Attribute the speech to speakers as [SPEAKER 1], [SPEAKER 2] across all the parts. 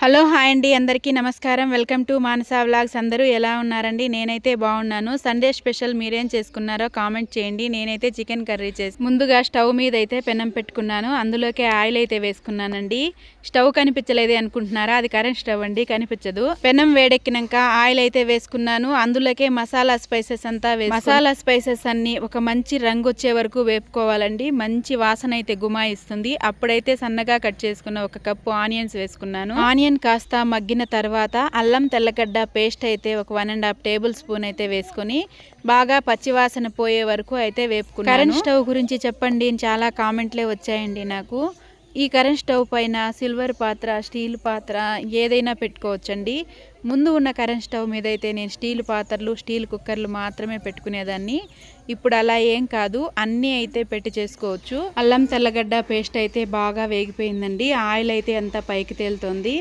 [SPEAKER 1] Hello hi అండి. అందరికీ నమస్కారం. Welcome to Manasa vlogs. అందరూ ఎలా ఉన్నారండి? నేనైతే బాగున్నాను. సండే స్పెషల్ మీరేం చేసుకున్నారో కామెంట్ చేయండి. నేనైతే చికెన్ కర్రీ చేసి ముందుగా స్టవ్ మీద అయితే పెనం పెట్టుకున్నాను. అందులోకి ఆయిల్ అయితే వేసుకున్నానండి. స్టవ్ కనిపించలేదు అనుకుంటున్నారా? అది కరెంట్ స్టవ్ అండి కనిపించదు. పెనం వేడెక్కినాక ఆయిల్ అయితే వేసుకున్నాను. అందులోకే మసాలా స్పైసెస్ అంతా వేసి మసాలా స్పైసెస్ అన్ని ఒక మంచి రంగు వచ్చే వరకు వేపుకోవాలండి. మంచి వాసన అయితే గుమాయిస్తుంది. అప్పుడైతే సన్నగా కట్ చేసుకున్న ఒక కప్పు ఆనియన్స్ వేసుకున్నాను. ఆనియన్ ఆనియన్ కాస్త మగ్గిన తర్వాత అల్లం తెల్లగడ్డ పేస్ట్ అయితే ఒక one and half tablespoon అయితే వేసుకొని బాగా పచ్చివాసన పోయే వరకు అయితే వేపుకున్నాను. కరెంట్ స్టవ్ గురించి చెప్పండి చాలా కామెంట్లే వచ్చాయండి నాకు. ఈ కరెంట్ స్టవ్ పైన సిల్వర్ పాత్ర స్టీల్ పాత్ర ఏదైనా పెట్టుకోవచ్చండి. ముందు ఉన్న కరెంట్ స్టవ్ మీద అయితే నేను స్టీల్ పాత్రలు స్టీల్ కుక్కర్లు మాత్రమే పెట్టుకునేదాన్ని. ఇప్పుడు అలా ఏం కాదు అన్నీ అయితే పెట్టి చేసుకోవచ్చు. అల్లం తెల్లగడ్డ పేస్ట్ అయితే బాగా వేగిపోయిందండి. ఆయిల్ అయితే అంతా పైకి తేలుతోంది.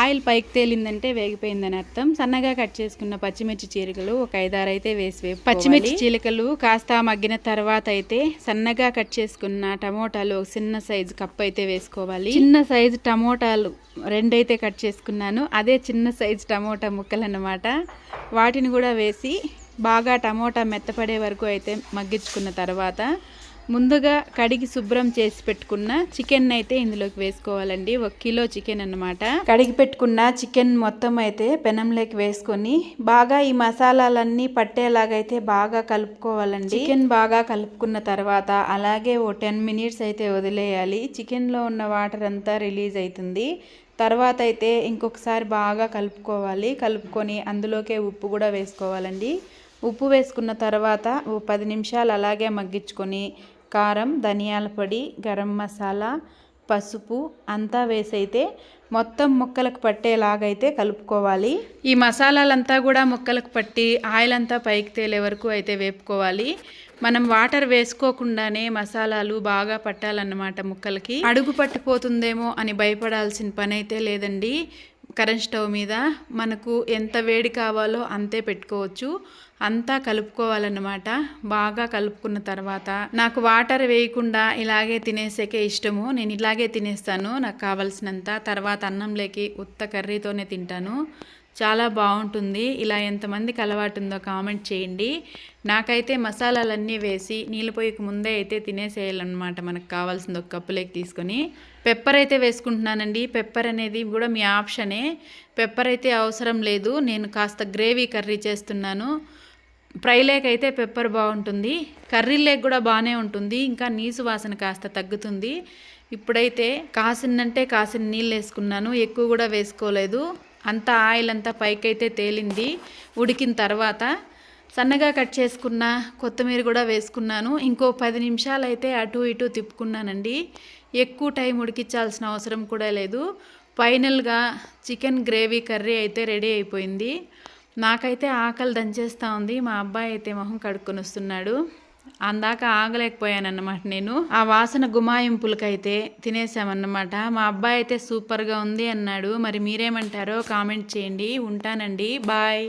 [SPEAKER 1] ఆయిల్ పైకి తేలిందంటే వేగిపోయిందని అర్థం. సన్నగా కట్ చేసుకున్న పచ్చిమిర్చి చీలికలు ఒక ఐదారు అయితే వేసి పచ్చిమిర్చి చీలికలు కాస్త మగ్గిన తర్వాత అయితే సన్నగా కట్ చేసుకున్న టమోటాలు ఒక చిన్న సైజు కప్ అయితే వేసుకోవాలి. చిన్న సైజు టమోటాలు రెండైతే కట్ చేసుకున్నాను. అదే చిన్న సైజు టమోటా ముక్కలు అన్నమాట వాటిని కూడా వేసి బాగా టమోటా మెత్తపడే వరకు అయితే మగ్గించుకున్న తర్వాత ముందుగా కడిగి శుభ్రం చేసి పెట్టుకున్న చికెన్ అయితే ఇందులోకి వేసుకోవాలండి. ఒక కిలో చికెన్ అనమాట కడిగి పెట్టుకున్న చికెన్ మొత్తం అయితే పెనంలోకి వేసుకొని బాగా ఈ మసాలాలన్నీ పట్టేలాగైతే బాగా కలుపుకోవాలండి. చికెన్ బాగా కలుపుకున్న తర్వాత అలాగే ఓ టెన్ మినిట్స్ అయితే వదిలేయాలి. చికెన్లో ఉన్న వాటర్ అంతా రిలీజ్ అవుతుంది. తర్వాత అయితే ఇంకొకసారి బాగా కలుపుకోవాలి. కలుపుకొని అందులోకే ఉప్పు కూడా వేసుకోవాలండి. ఉప్పు వేసుకున్న తర్వాత ఓ పది నిమిషాలు అలాగే మగ్గించుకొని కారం ధనియాల పొడి గరం మసాలా పసుపు అంతా వేసైతే మొత్తం ముక్కలకు పట్టేలాగైతే కలుపుకోవాలి. ఈ మసాలాలంతా కూడా ముక్కలకు పట్టి ఆయిల్ అంతా పైకి తేలే వరకు అయితే వేపుకోవాలి. మనం వాటర్ వేసుకోకుండానే మసాలాలు బాగా పట్టాలన్నమాట ముక్కలకి. అడుగు పట్టిపోతుందేమో అని భయపడాల్సిన పని అయితే లేదండి. కరెంట్ స్టవ్ మీద మనకు ఎంత వేడి కావాలో అంతే పెట్టుకోవచ్చు. అంతా కలుపుకోవాలన్నమాట. బాగా కలుపుకున్న తర్వాత నాకు వాటర్ వేయకుండా ఇలాగే తినేసేకే ఇష్టము. నేను ఇలాగే తినేస్తాను. నాకు కావలసినంత తర్వాత అన్నంలోకి ఉత్త కర్రీతోనే తింటాను. చాలా బాగుంటుంది. ఇలా ఎంతమందికి అలవాటు ఉందో కామెంట్ చేయండి. నాకైతే మసాలాలన్నీ వేసి నీళ్ళు పొయ్యికి ముందే అయితే తినేసేయాలన్నమాట మనకు కావాల్సింది ఒక కప్పులోకి తీసుకొని. పెప్పర్ అయితే వేసుకుంటున్నానండి. పెప్పర్ అనేది కూడా మీ ఆప్షనే. పెప్పర్ అయితే అవసరం లేదు. నేను కాస్త గ్రేవీ కర్రీ చేస్తున్నాను. ఫ్రై లేక్ అయితే పెప్పర్ బాగుంటుంది. కర్రీ లేక్ కూడా బాగానే ఉంటుంది. ఇంకా నీసు వాసన కాస్త తగ్గుతుంది. ఇప్పుడైతే కాసినంటే కాసిన నీళ్ళు వేసుకున్నాను. ఎక్కువ కూడా వేసుకోలేదు. అంతా ఆయిల్ అంతా పైకైతే తేలింది. ఉడికిన తర్వాత సన్నగా కట్ చేసుకున్న కొత్తిమీర కూడా వేసుకున్నాను. ఇంకో పది నిమిషాలు అయితే అటు ఇటు తిప్పుకున్నానండి. ఎక్కువ టైం ఉడికించాల్సిన అవసరం కూడా లేదు. ఫైనల్గా చికెన్ గ్రేవీ కర్రీ అయితే రెడీ అయిపోయింది. నాకైతే ఆకలి దంచేస్తూ ఉంది. మా అబ్బాయి అయితే మొహం కడుక్కొని వస్తున్నాడు. అందాక ఆగలేకపోయానన్నమాట నేను. ఆ వాసన గుమాయింపులకైతే తినేసామన్నమాట మా అబ్బాయి అయితే సూపర్గా ఉంది అన్నాడు. మరి మీరేమంటారో కామెంట్ చేయండి. ఉంటానండి. బాయ్.